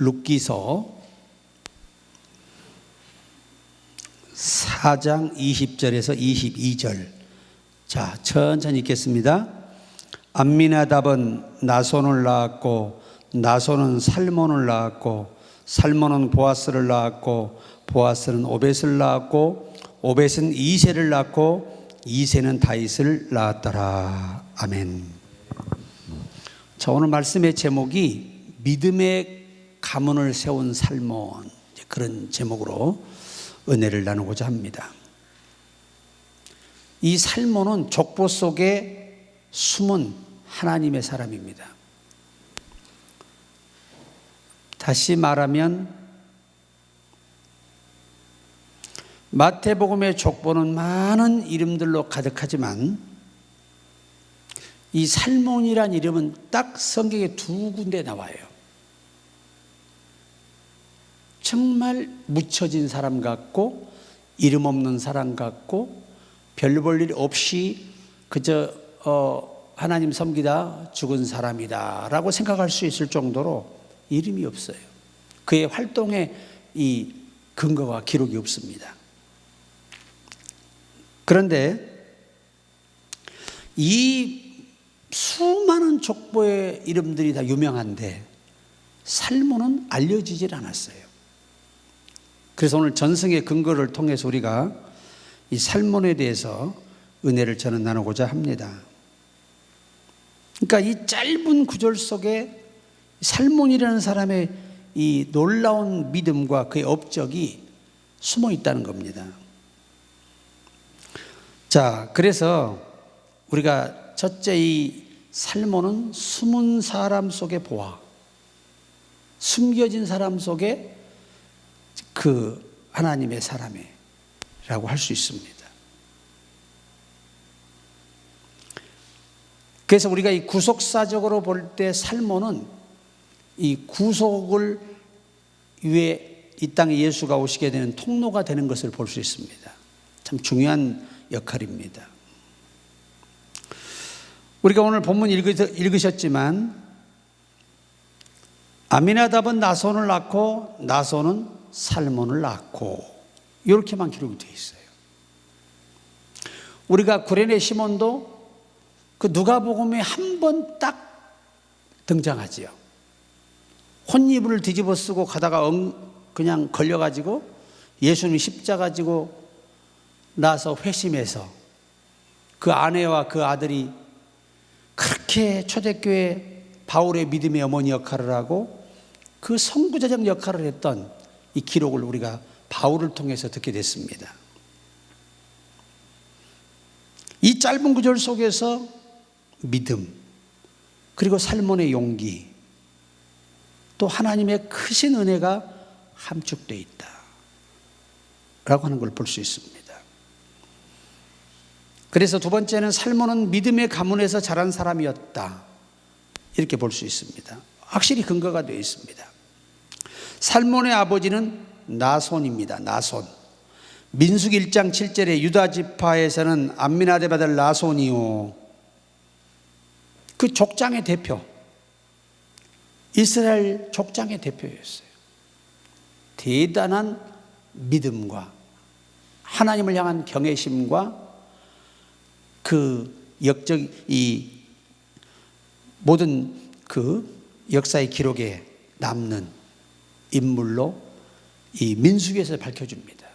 룻기서 4장 20절에서 22절. 자, 천천히 읽겠습니다. 암미나답은 나손을 낳았고 나손은 살몬을 낳았고 살몬은 보아스를 낳았고 보아스는 오벳을 낳았고 오벳은 이세를 낳고 이세는 다윗을 낳았더라. 아멘. 자, 오늘 말씀의 제목이 믿음의 가문을 세운 살몬 그런 제목으로 은혜를 나누고자 합니다. 이 살몬은 족보 속에 숨은 하나님의 사람입니다. 다시 말하면 마태복음의 족보는 많은 이름들로 가득하지만 이 살몬이란 이름은 딱 성경에 두 군데 나와요. 정말 묻혀진 사람 같고 이름 없는 사람 같고 별 볼 일 없이 그저 어, 하나님 섬기다 죽은 사람이다 라고 생각할 수 있을 정도로 이름이 없어요. 그의 활동에 이 근거와 기록이 없습니다. 그런데 이 수많은 족보의 이름들이 다 유명한데 살모는 알려지질 않았어요. 그래서 오늘 전승의 근거를 통해서 우리가 이 살몬에 대해서 은혜를 저는 나누고자 합니다. 그러니까 이 짧은 구절 속에 살몬이라는 사람의 이 놀라운 믿음과 그의 업적이 숨어 있다는 겁니다. 자, 그래서 우리가 첫째 이 살몬은 숨은 사람 속에 보아, 숨겨진 사람 속에 그 하나님의 사람이라고 할 수 있습니다. 그래서 우리가 이 구속사적으로 볼 때 살모는 이 구속을 위해 이 땅에 예수가 오시게 되는 통로가 되는 것을 볼 수 있습니다. 참 중요한 역할입니다. 우리가 오늘 본문 읽으셨지만 아미나답은 나손을 낳고 나손은 살몬을 낳고 이렇게만 기록이 되어 있어요. 우리가 구레네 시몬도 그 누가복음에 한 번 딱 등장하지요. 혼이불을 뒤집어 쓰고 가다가 엉, 그냥 걸려가지고 예수님 십자가 지고 나서 회심해서 그 아내와 그 아들이 그렇게 초대교회 바울의 믿음의 어머니 역할을 하고 그 선구자적 역할을 했던 이 기록을 우리가 바울을 통해서 듣게 됐습니다. 이 짧은 구절 속에서 믿음, 그리고 살몬의 용기, 또 하나님의 크신 은혜가 함축되어 있다. 라고 하는 걸 볼 수 있습니다. 그래서 두 번째는 살몬은 믿음의 가문에서 자란 사람이었다. 이렇게 볼 수 있습니다. 확실히 근거가 되어 있습니다. 살몬의 아버지는 나손입니다. 나손. 민숙 1장 7절에 유다 지파에서는 암미나데 아들 나손이요. 그 족장의 대표. 이스라엘 족장의 대표였어요. 대단한 믿음과 하나님을 향한 경외심과 그 역적 이 모든 그 역사의 기록에 남는 인물로 이 민수기에서 밝혀줍니다.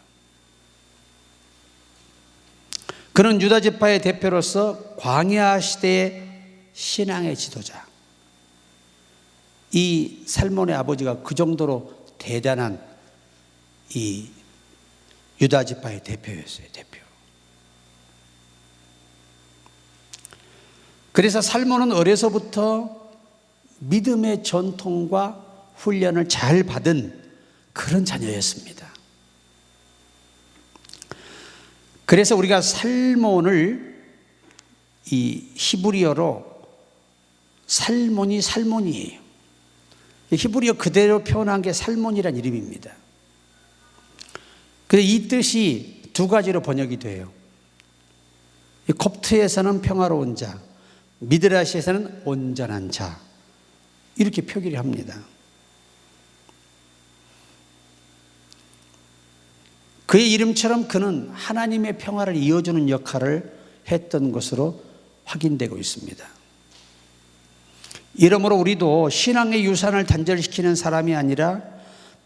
그는 유다 지파의 대표로서 광야 시대의 신앙의 지도자. 이 살몬의 아버지가 그 정도로 대단한 이 유다 지파의 대표였어요, 대표. 그래서 살몬은 어려서부터 믿음의 전통과 훈련을 잘 받은 그런 자녀였습니다. 그래서 우리가 살몬을 이 히브리어로 살몬이 살몬이에요. 히브리어 그대로 표현한 게 살몬이란 이름입니다. 근데 이 뜻이 두 가지로 번역이 돼요. 콥트에서는 평화로운 자, 미드라시에서는 온전한 자 이렇게 표기를 합니다. 그의 이름처럼 그는 하나님의 평화를 이어주는 역할을 했던 것으로 확인되고 있습니다. 이러므로 우리도 신앙의 유산을 단절시키는 사람이 아니라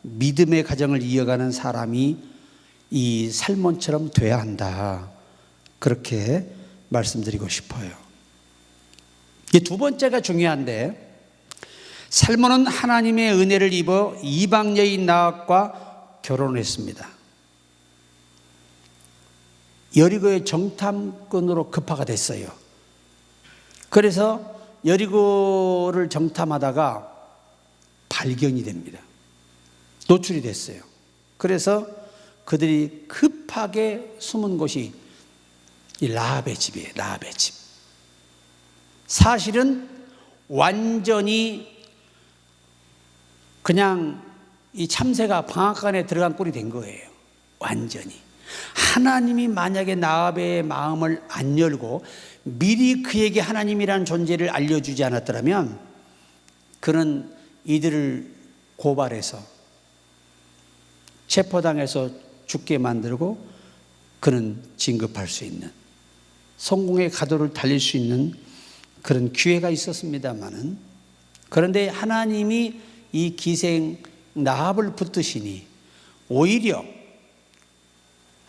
믿음의 가정을 이어가는 사람이 이 살몬처럼 돼야 한다. 그렇게 말씀드리고 싶어요. 이 두 번째가 중요한데 살몬은 하나님의 은혜를 입어 이방 여인 나악과 결혼했습니다. 여리고의 정탐꾼으로 급파가 됐어요. 그래서 여리고를 정탐하다가 발견이 됩니다. 노출이 됐어요. 그래서 그들이 급하게 숨은 곳이 이 라합의 집이에요. 라합의 집. 사실은 완전히 그냥 이 참새가 방앗간에 들어간 꼴이 된 거예요. 완전히. 하나님이 만약에 나합의 마음을 안 열고 미리 그에게 하나님이라는 존재를 알려주지 않았더라면 그는 이들을 고발해서 체포당해서 죽게 만들고 그는 진급할 수 있는 성공의 가도를 달릴 수 있는 그런 기회가 있었습니다마는 그런데 하나님이 이 기생 나합을 붙드시니 오히려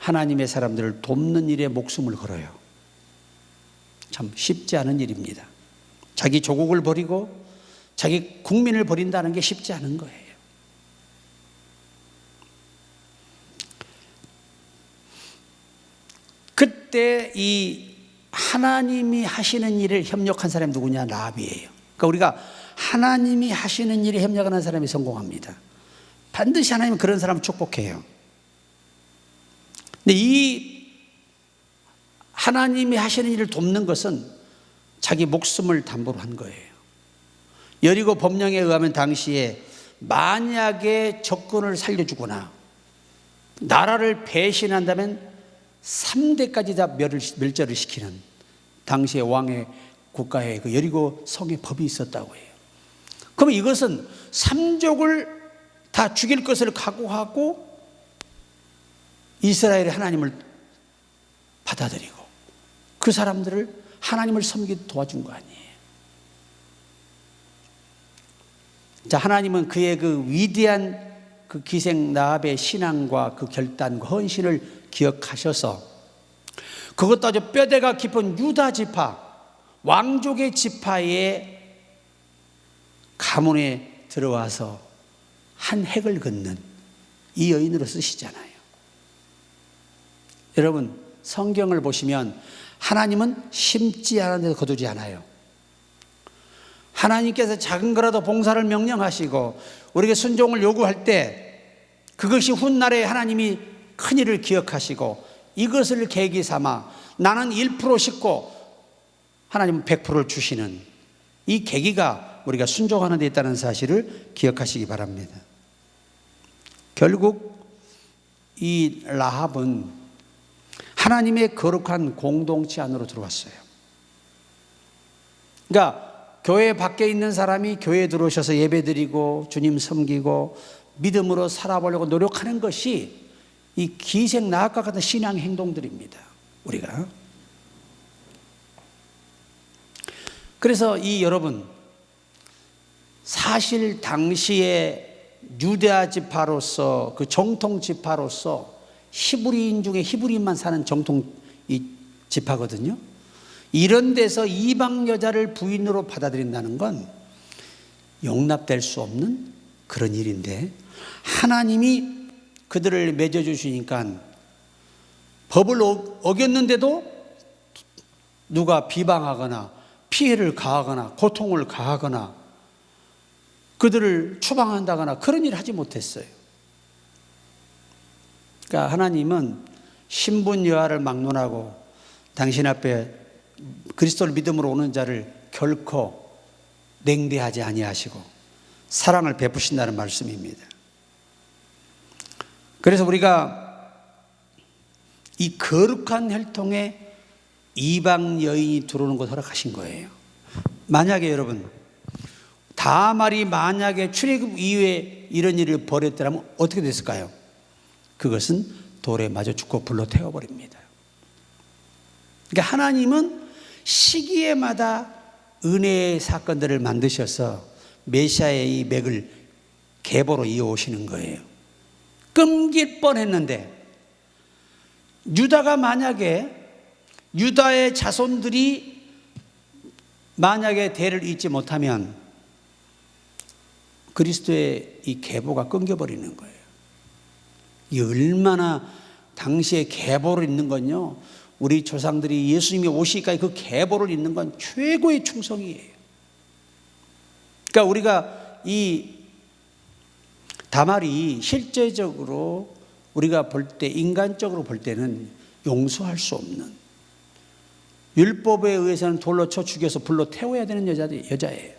하나님의 사람들을 돕는 일에 목숨을 걸어요. 참 쉽지 않은 일입니다. 자기 조국을 버리고 자기 국민을 버린다는 게 쉽지 않은 거예요. 그때 이 하나님이 하시는 일을 협력한 사람이 누구냐? 라합이에요. 그러니까 우리가 하나님이 하시는 일에 협력하는 사람이 성공합니다. 반드시 하나님은 그런 사람을 축복해요. 근데 이 하나님이 하시는 일을 돕는 것은 자기 목숨을 담보로 한 거예요. 여리고 법령에 의하면 당시에 만약에 적군을 살려주거나 나라를 배신한다면 3대까지 다 멸절을 시키는 당시의 왕의 국가의 그 여리고 성의 법이 있었다고 해요. 그럼 이것은 삼족을 다 죽일 것을 각오하고 이스라엘의 하나님을 받아들이고 그 사람들을 하나님을 섬기 도와준 거 아니에요. 자, 하나님은 그의 그 위대한 그 기생 나합의 신앙과 그 결단과 헌신을 기억하셔서 그것도 아주 뼈대가 깊은 유다 지파, 왕족의 지파의 가문에 들어와서 한 핵을 긋는 이 여인으로 쓰시잖아요. 여러분, 성경을 보시면 하나님은 심지 않은 데도 거두지 않아요. 하나님께서 작은 거라도 봉사를 명령하시고 우리에게 순종을 요구할 때 그것이 훗날에 하나님이 큰 일을 기억하시고 이것을 계기 삼아 나는 1% 싣고 하나님은 100%를 주시는 이 계기가 우리가 순종하는 데 있다는 사실을 기억하시기 바랍니다. 결국 이 라합은 하나님의 거룩한 공동체 안으로 들어왔어요. 그러니까 교회 밖에 있는 사람이 교회에 들어오셔서 예배드리고 주님 섬기고 믿음으로 살아보려고 노력하는 것이 이 기생 나학과 같은 신앙 행동들입니다. 우리가. 그래서 이 여러분 사실 당시에 유대아 지파로서 그 정통 지파로서 히브리인 중에 히브리인만 사는 정통 이 지파거든요. 이런 데서 이방 여자를 부인으로 받아들인다는 건 용납될 수 없는 그런 일인데 하나님이 그들을 맺어 주시니까 법을 어, 어겼는데도 누가 비방하거나 피해를 가하거나 고통을 가하거나 그들을 추방한다거나 그런 일을 하지 못했어요. 그러니까 하나님은 신분 여하를 막론하고 당신 앞에 그리스도를 믿음으로 오는 자를 결코 냉대하지 아니하시고 사랑을 베푸신다는 말씀입니다. 그래서 우리가 이 거룩한 혈통에 이방 여인이 들어오는 것 허락하신 거예요. 만약에 여러분 다말이 만약에 출애굽 이후에 이런 일을 벌였더라면 어떻게 됐을까요? 그것은 돌에 맞아 죽고 불로 태워버립니다. 그러니까 하나님은 시기에마다 은혜의 사건들을 만드셔서 메시아의 이 맥을 계보로 이어오시는 거예요. 끊길 뻔했는데 유다가 만약에 유다의 자손들이 만약에 대를 잇지 못하면 그리스도의 이 계보가 끊겨버리는 거예요. 이 얼마나 당시에 계보를 잇는 건요. 우리 조상들이 예수님이 오시기까지 그 계보를 잇는 건 최고의 충성이에요. 그러니까 우리가 이 다말이 실제적으로 우리가 볼 때 인간적으로 볼 때는 용서할 수 없는 율법에 의해서는 돌로 쳐 죽여서 불로 태워야 되는 여자, 여자예요.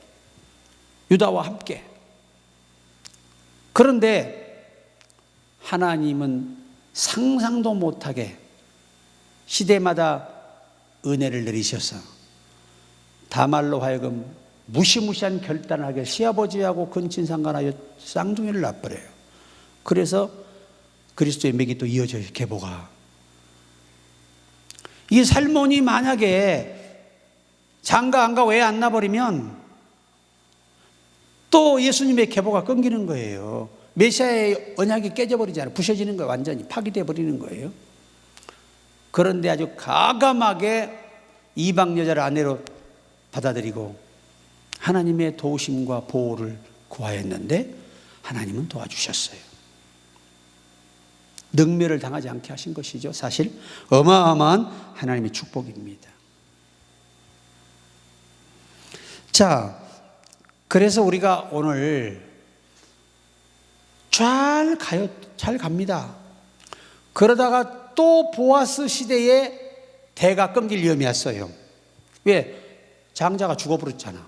유다와 함께. 그런데 하나님은 상상도 못하게 시대마다 은혜를 내리셔서 다말로 하여금 무시무시한 결단을 하게 시아버지하고 근친상간하여 쌍둥이를 낳버려요. 그래서 그리스도의 맥이 또 이어져요. 계보가. 이 살몬이 만약에 장가 안 가고 애안 낳아버리면 또 예수님의 계보가 끊기는 거예요. 메시아의 언약이 깨져버리잖아요. 부셔지는 거예요. 완전히 파기돼 버리는 거예요. 그런데 아주 가감하게 이방 여자를 아내로 받아들이고 하나님의 도우심과 보호를 구하였는데 하나님은 도와주셨어요. 능멸을 당하지 않게 하신 것이죠. 사실 어마어마한 하나님의 축복입니다. 자, 그래서 우리가 오늘 잘 가요, 잘 갑니다. 그러다가 또 보아스 시대에 대가 끊길 위험이 왔어요. 왜? 장자가 죽어버렸잖아.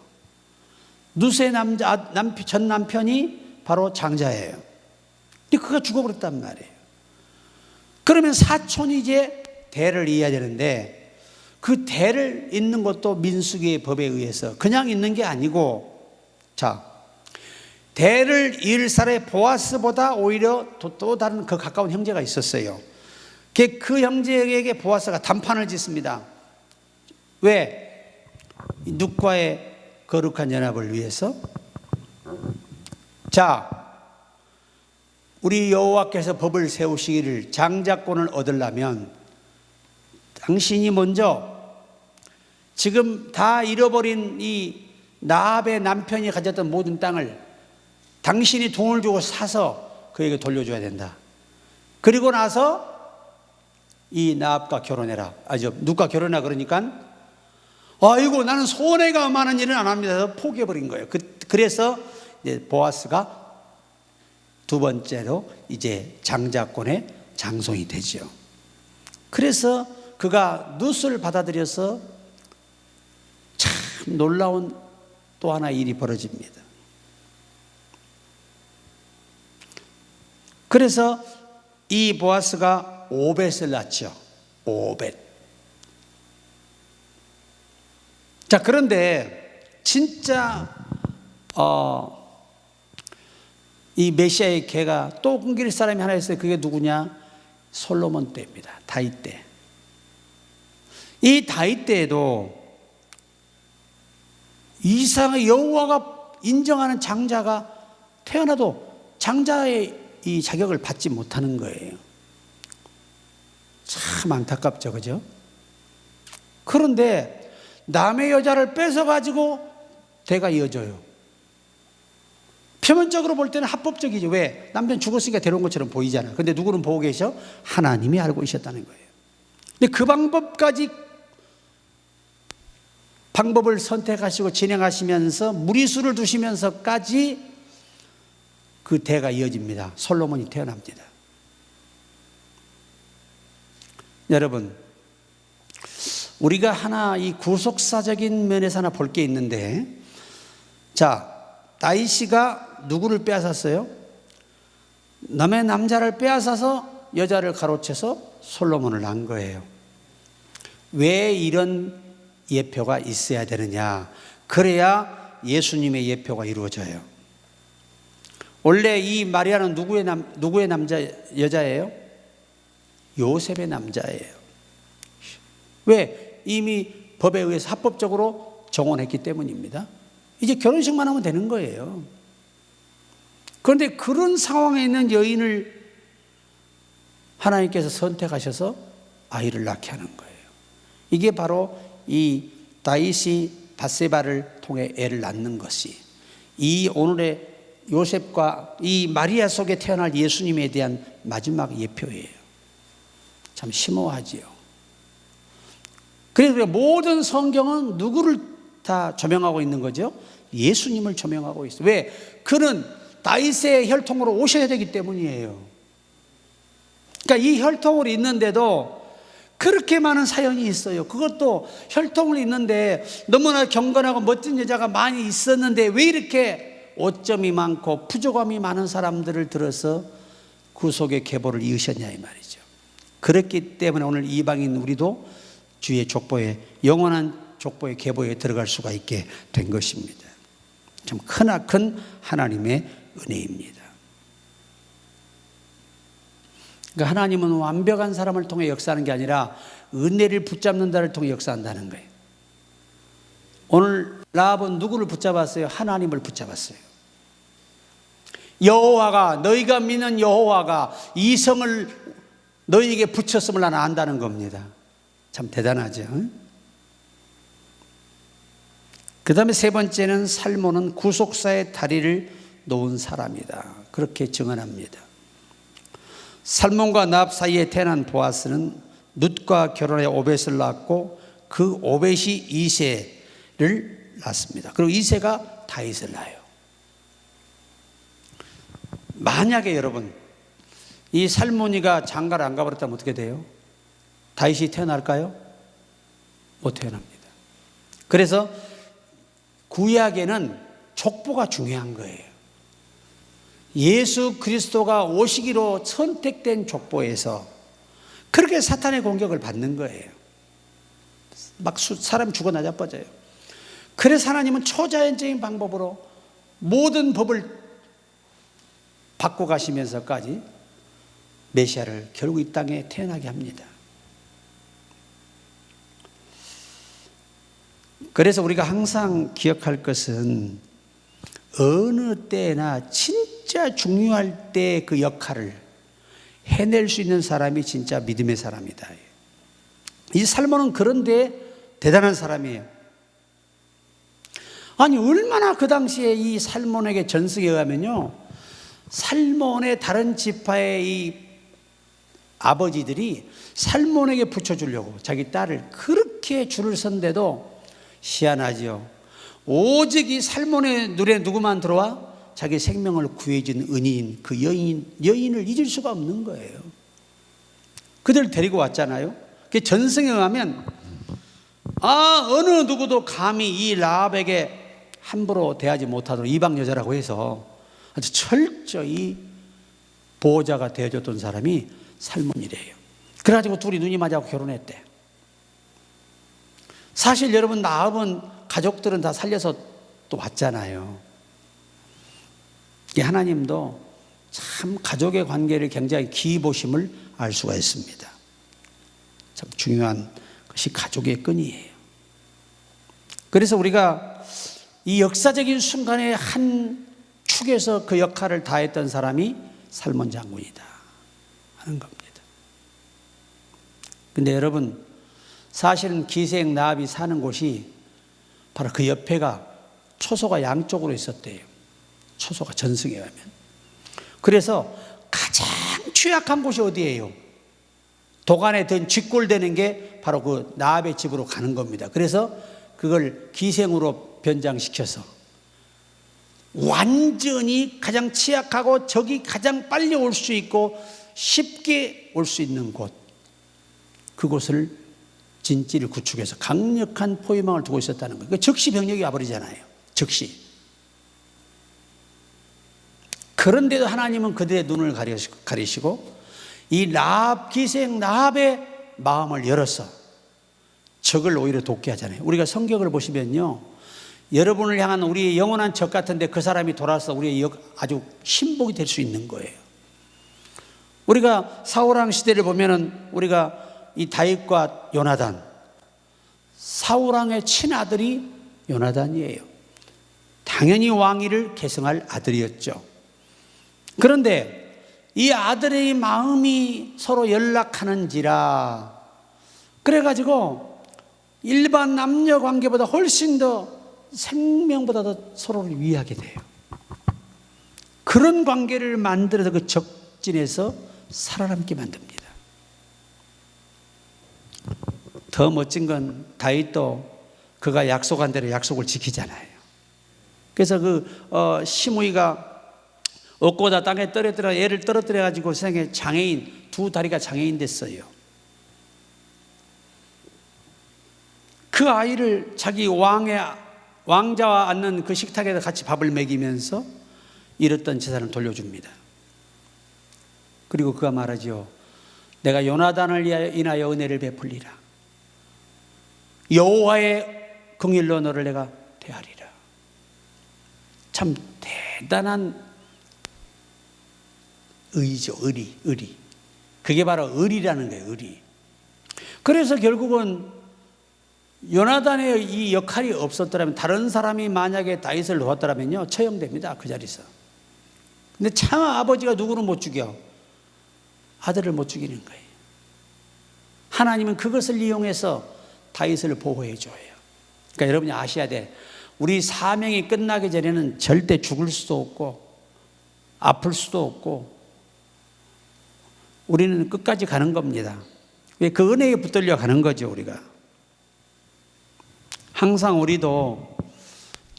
누세 남자, 남편, 전 남편이 바로 장자예요. 근데 그가 죽어버렸단 말이에요. 그러면 사촌이 이제 대를 이어야 되는데 그 대를 잇는 것도 민수기의 법에 의해서 그냥 있는 게 아니고 자 대를 이을 사람의 보아스보다 오히려 또, 또 다른 그 가까운 형제가 있었어요. 그, 그 형제에게 보아스가 단판을 짓습니다. 왜? 눕과의 거룩한 연합을 위해서 자 우리 여호와께서 법을 세우시기를 장자권을 얻으려면 당신이 먼저 지금 다 잃어버린 이 나합의 남편이 가졌던 모든 땅을 당신이 돈을 주고 사서 그에게 돌려줘야 된다. 그리고 나서 이 나합과 결혼해라. 아주 누가 결혼하 그러니까 아이고 나는 손해가 많은 일은 안 합니다. 해서 포기해버린 거예요. 그, 그래서 이제 보아스가 두 번째로 이제 장자권의 장송이 되죠. 그래서 그가 누스를 받아들여서 참 놀라운 또 하나 일이 벌어집니다. 그래서 이 보아스가 오벳을 낳죠. 오벳. 자, 그런데 진짜 어, 이 메시아의 개가 또 끊길 사람이 하나 있어요. 그게 누구냐? 솔로몬 때입니다. 다윗 때. 이 다윗 때에도 이상의 여호와가 인정하는 장자가 태어나도 장자의 이 자격을 받지 못하는 거예요. 참 안타깝죠, 그죠? 그런데 남의 여자를 뺏어가지고 대가 이어져요. 표면적으로 볼 때는 합법적이죠. 왜? 남편 죽었으니까 데려온 것처럼 보이잖아. 근데 누구는 보고 계셔? 하나님이 알고 있었다는 거예요. 근데 그 방법까지 방법을 선택하시고 진행하시면서 무리수를 두시면서까지 그 대가 이어집니다. 솔로몬이 태어납니다. 여러분, 우리가 하나 이 구속사적인 면에서 하나 볼 게 있는데, 자, 다이시가 누구를 빼앗았어요? 남의 남자를 빼앗아서 여자를 가로채서 솔로몬을 낳은 거예요. 왜 이런 예표가 있어야 되느냐? 그래야 예수님의 예표가 이루어져요. 원래 이 마리아는 누구의 남 누구의 남자 여자예요? 요셉의 남자예요. 왜? 이미 법에 의해서 합법적으로 정혼했기 때문입니다. 이제 결혼식만 하면 되는 거예요. 그런데 그런 상황에 있는 여인을 하나님께서 선택하셔서 아이를 낳게 하는 거예요. 이게 바로 이 다윗이 바세바를 통해 애를 낳는 것이 이 오늘의 요셉과 이 마리아 속에 태어날 예수님에 대한 마지막 예표예요. 참 심오하지요. 그래서 모든 성경은 누구를 다 조명하고 있는 거죠? 예수님을 조명하고 있어요. 왜? 그는 다윗의 혈통으로 오셔야 되기 때문이에요. 그러니까 이 혈통을 있는데도 그렇게 많은 사연이 있어요. 그것도 혈통을 있는데 너무나 경건하고 멋진 여자가 많이 있었는데 왜 이렇게 오점이 많고 부족함이 많은 사람들을 들어서 그 속에 계보를 이으셨냐 이 말이죠. 그렇기 때문에 오늘 이방인 우리도 주의 족보에 영원한 족보의 계보에 들어갈 수가 있게 된 것입니다. 참 크나큰 하나님의 은혜입니다. 그러니까 하나님은 완벽한 사람을 통해 역사하는 게 아니라 은혜를 붙잡는 자를 통해 역사한다는 거예요. 오늘 라합은 누구를 붙잡았어요? 하나님을 붙잡았어요. 여호와가 너희가 믿는 여호와가 이 성을 너희에게 붙였음을 나는 안다는 겁니다. 참 대단하죠. 그 다음에 세 번째는 살모는 구속사의 다리를 놓은 사람이다. 그렇게 증언합니다. 살몬과 납 사이에 태어난 보아스는 룻과 결혼해 오벳을 낳고 그 오벳이 이세를 낳습니다. 그리고 이세가 다윗을 낳아요. 만약에 여러분 이 살모니가 장가를 안 가버렸다면 어떻게 돼요? 다윗이 태어날까요? 못 태어납니다. 그래서 구약에는 족보가 중요한 거예요. 예수 그리스도가 오시기로 선택된 족보에서 그렇게 사탄의 공격을 받는 거예요. 막 사람 죽어 나자 빠져요. 그래서 하나님은 초자연적인 방법으로 모든 법을 바꿔 가시면서까지 메시아를 결국 이 땅에 태어나게 합니다. 그래서 우리가 항상 기억할 것은 어느 때나 진짜 중요할 때 그 역할을 해낼 수 있는 사람이 진짜 믿음의 사람이다. 이 살몬은 그런데 대단한 사람이에요. 아니 얼마나 그 당시에 이 살몬에게 전승에 의하면요, 살몬의 다른 지파의 이 아버지들이 살몬에게 붙여주려고 자기 딸을 그렇게 줄을 선데도 희한하지요. 오직 이 살몬의 눈에 누구만 들어와? 자기 생명을 구해준 은인, 그 여인, 여인을 잊을 수가 없는 거예요. 그들 데리고 왔잖아요. 그 전승에 의하면, 아, 어느 누구도 감히 이 라합에게 함부로 대하지 못하도록 이방 여자라고 해서 아주 철저히 보호자가 되어줬던 사람이 살몬이래요. 그래가지고 둘이 눈이 맞아고 결혼했대. 사실 여러분, 나합은 가족들은 다 살려서 또 왔잖아요. 하나님도 참 가족의 관계를 굉장히 기이 보심을 알 수가 있습니다. 참 중요한 것이 가족의 끈이에요. 그래서 우리가 이 역사적인 순간에 한 축에서 그 역할을 다했던 사람이 살몬 장군이다 하는 겁니다. 근데 여러분 사실은 기생 나합이 사는 곳이 바로 그 옆에가 초소가 양쪽으로 있었대요. 초소가 전승에 가면. 그래서 가장 취약한 곳이 어디예요? 도간에 든 쥐꼴되는 게 바로 그 나합의 집으로 가는 겁니다. 그래서 그걸 기생으로 변장시켜서 완전히 가장 취약하고 적이 가장 빨리 올 수 있고 쉽게 올 수 있는 곳 그곳을 진지를 구축해서 강력한 포위망을 두고 있었다는 거예요. 즉시 병력이 와버리잖아요. 즉시. 그런데도 하나님은 그들의 눈을 가리시고 이 라합 기생 라합의 마음을 열어서 적을 오히려 돕게 하잖아요. 우리가 성경을 보시면요. 여러분을 향한 우리의 영원한 적 같은데 그 사람이 돌아서 우리의 아주 신복이 될 수 있는 거예요. 우리가 사울왕 시대를 보면은 우리가 이 다윗과 요나단 사울왕의 친아들이 요나단이에요. 당연히 왕위를 계승할 아들이었죠. 그런데 이 아들의 마음이 서로 연락하는지라 그래가지고 일반 남녀 관계보다 훨씬 더 생명보다 더 서로를 위하게 돼요. 그런 관계를 만들어서 그 적진에서 살아남게 만듭니다. 더 멋진 건 다윗도 그가 약속한 대로 약속을 지키잖아요. 그래서 그 어, 시므이가 얻고다 땅에 떨어뜨려 애를 떨어뜨려 가지고 세상에 장애인 두 다리가 장애인 됐어요. 그 아이를 자기 왕의 왕자와 앉는 그 식탁에서 같이 밥을 먹이면서 잃었던 재산을 돌려줍니다. 그리고 그가 말하죠. 내가 요나단을 인하여 은혜를 베풀리라. 여호와의 긍일로 너를 내가 대하리라. 참 대단한 의죠, 의리, 의리. 그게 바로 의리라는 거예요, 의리. 그래서 결국은 요나단의 이 역할이 없었더라면 다른 사람이 만약에 다윗을 도왔더라면요 처형됩니다 그 자리에서. 근데 참 아버지가 누구를 못 죽여 아들을 못 죽이는 거예요. 하나님은 그것을 이용해서 다윗을 보호해 줘요. 그러니까 여러분이 아셔야 돼. 우리 사명이 끝나기 전에는 절대 죽을 수도 없고 아플 수도 없고 우리는 끝까지 가는 겁니다. 왜 그 은혜에 붙들려 가는 거죠 우리가. 항상 우리도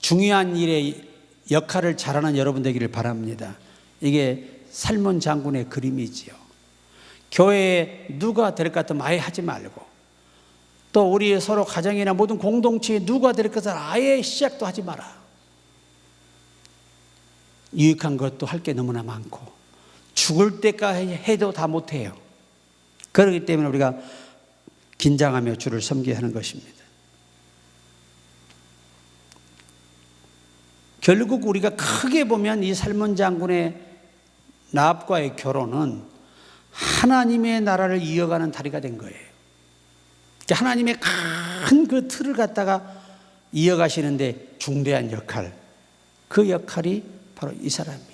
중요한 일에 역할을 잘하는 여러분 되기를 바랍니다. 이게 살몬 장군의 그림이지요. 교회에 누가 될 것 같으면 아예 하지 말고 또 우리 서로 가정이나 모든 공동체에 누가 될 것을 아예 시작도 하지 마라. 유익한 것도 할 게 너무나 많고 죽을 때까지 해도 다 못해요. 그렇기 때문에 우리가 긴장하며 주를 섬겨야 하는 것입니다. 결국 우리가 크게 보면 이 살몬 장군의 나합과의 결혼은 하나님의 나라를 이어가는 다리가 된 거예요. 그러니까 하나님의 큰 그 틀을 갖다가 이어가시는데 중대한 역할, 그 역할이 바로 이 사람이에요.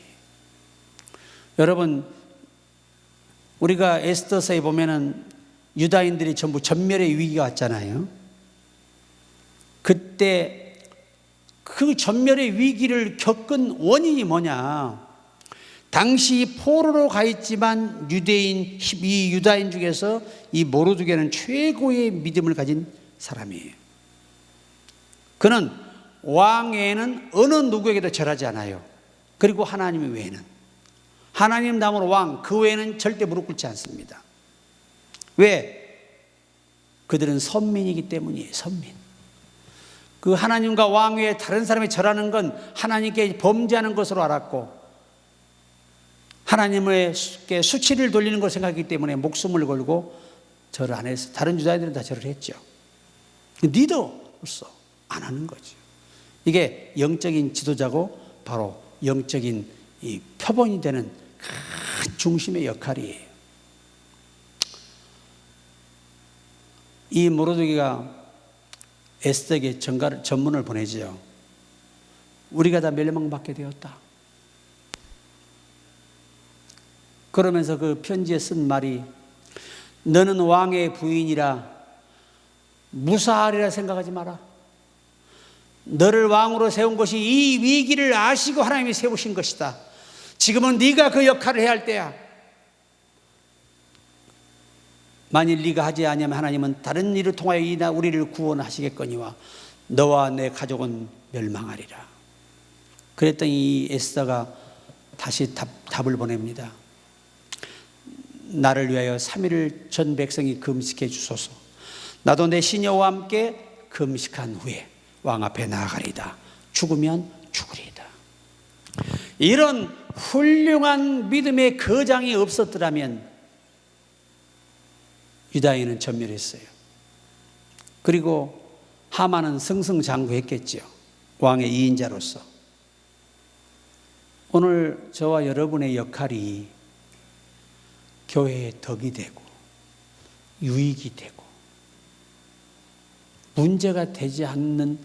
여러분, 우리가 에스더서에 보면은 유다인들이 전부 전멸의 위기가 왔잖아요. 그때 그 전멸의 위기를 겪은 원인이 뭐냐? 당시 포로로 가 있지만 유대인 이 유다인 중에서 이 모르드게는 최고의 믿음을 가진 사람이에요. 그는 왕에는 어느 누구에게도 절하지 않아요. 그리고 하나님 외에는 하나님 다음으로 왕, 그 외에는 절대 무릎 꿇지 않습니다. 왜? 그들은 선민이기 때문이에요, 선민. 그 하나님과 왕 외에 다른 사람이 절하는 건 하나님께 범죄하는 것으로 알았고, 하나님께 수치를 돌리는 걸 생각하기 때문에 목숨을 걸고 절을 안 했어. 다른 유다인들은 다 절을 했죠. 니도 없어. 안 하는 거죠. 이게 영적인 지도자고 바로 영적인 이 표본이 되는 큰 중심의 역할이에요. 이 모로드기가 에스더에게 전가를, 전문을 보내지요. 우리가 다 멸망받게 되었다. 그러면서 그 편지에 쓴 말이 너는 왕의 부인이라 무사하리라 생각하지 마라. 너를 왕으로 세운 것이 이 위기를 아시고 하나님이 세우신 것이다. 지금은 네가 그 역할을 해야 할 때야. 만일 네가 하지 아니하면 하나님은 다른 일을 통하여 이나 우리를 구원하시겠거니와 너와 내 가족은 멸망하리라. 그랬더니 이 에스더가 다시 답, 답을 보냅니다. 나를 위하여 3일을 전 백성이 금식해 주소서. 나도 내 시녀와 함께 금식한 후에 왕 앞에 나아가리다. 죽으면 죽으리다. 이런 훌륭한 믿음의 거장이 없었더라면 유다인은 전멸했어요. 그리고 하만은 승승장구했겠죠. 왕의 이인자로서. 오늘 저와 여러분의 역할이 교회의 덕이 되고 유익이 되고 문제가 되지 않는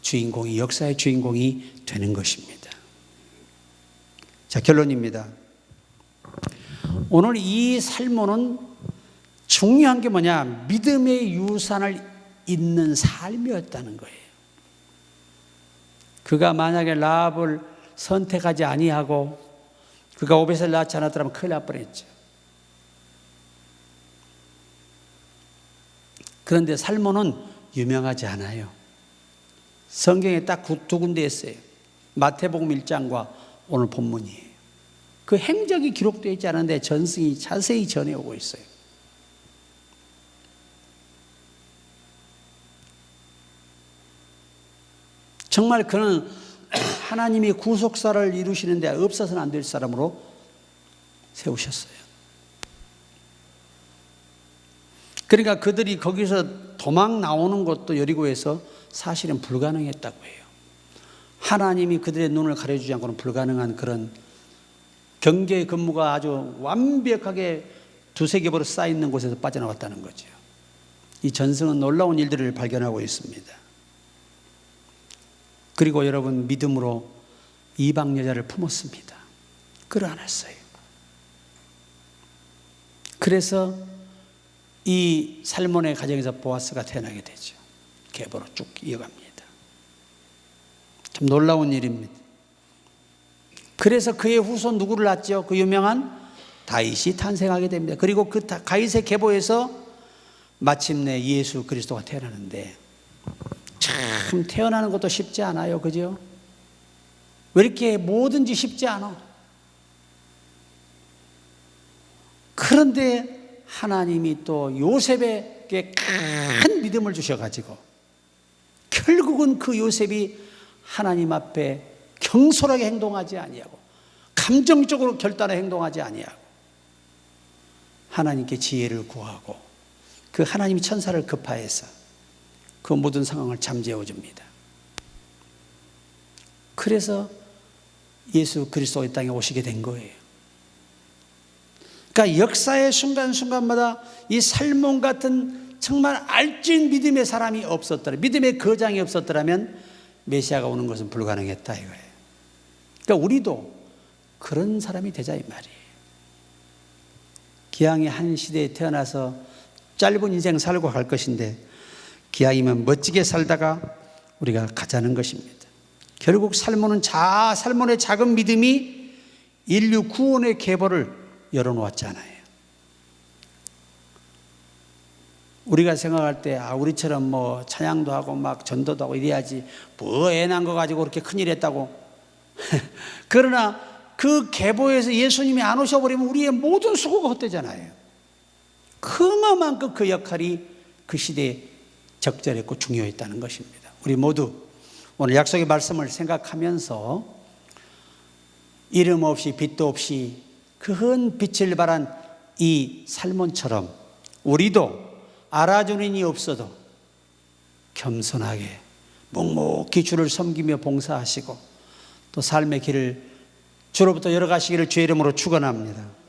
주인공이 역사의 주인공이 되는 것입니다. 자, 결론입니다. 오늘 이 살모는 중요한 게 뭐냐? 믿음의 유산을 잇는 삶이었다는 거예요. 그가 만약에 라합을 선택하지 아니하고 그가 오벳을 낳지 않았더라면 큰일 날 뻔했죠. 그런데 살모는 유명하지 않아요. 성경에 딱 두 군데 있어요. 마태복음 1장과 오늘 본문이에요. 그 행적이 기록되어 있지 않은데 전승이 자세히 전해오고 있어요. 정말 그는 하나님이 구속사를 이루시는데 없어서는 안 될 사람으로 세우셨어요. 그러니까 그들이 거기서 도망 나오는 것도 여리고에서 사실은 불가능했다고 해요. 하나님이 그들의 눈을 가려주지 않고는 불가능한 그런 경계의 근무가 아주 완벽하게 두세 겹으로 쌓여 있는 곳에서 빠져나왔다는 거죠. 이 전승은 놀라운 일들을 발견하고 있습니다. 그리고 여러분 믿음으로 이방 여자를 품었습니다. 끌어안았어요. 그래서 이 살몬의 가정에서 보아스가 태어나게 되죠. 계보로 쭉 이어갑니다. 참 놀라운 일입니다. 그래서 그의 후손 누구를 낳죠? 그 유명한 다윗이 탄생하게 됩니다. 그리고 그 다윗의 계보에서 마침내 예수 그리스도가 태어나는데 참 태어나는 것도 쉽지 않아요. 그죠? 왜 이렇게 뭐든지 쉽지 않아? 그런데 하나님이 또 요셉에게 큰 믿음을 주셔가지고 결국은 그 요셉이 하나님 앞에 경솔하게 행동하지 아니하고 감정적으로 결단에 행동하지 아니하고 하나님께 지혜를 구하고 그 하나님이 천사를 급파해서 그 모든 상황을 잠재워 줍니다. 그래서 예수 그리스도의 땅에 오시게 된 거예요. 그러니까 역사의 순간순간마다 이 살몬 같은 정말 알찐 믿음의 사람이 없었더라. 믿음의 거장이 없었더라면 메시아가 오는 것은 불가능했다 이거예요. 그러니까 우리도 그런 사람이 되자 이 말이에요. 기왕에 한 시대에 태어나서 짧은 인생 살고 갈 것인데 기왕이면 멋지게 살다가 우리가 가자는 것입니다. 결국 살몬은 자 살몬의 작은 믿음이 인류 구원의 계보를 열어놓았잖아요. 우리가 생각할 때, 아, 우리처럼 뭐 찬양도 하고 막 전도도 하고 이래야지, 뭐 애난 거 가지고 그렇게 큰일 했다고. 그러나 그 계보에서 예수님이 안 오셔버리면 우리의 모든 수고가 헛되잖아요. 그만큼 그 역할이 그 시대에 적절했고 중요했다는 것입니다. 우리 모두 오늘 약속의 말씀을 생각하면서 이름 없이 빛도 없이 그한 빛을 발한 이 살몬처럼 우리도 알아주는 이 없어도 겸손하게 묵묵히 주를 섬기며 봉사하시고 또 삶의 길을 주로부터 열어가시기를 주의 이름으로 축원합니다.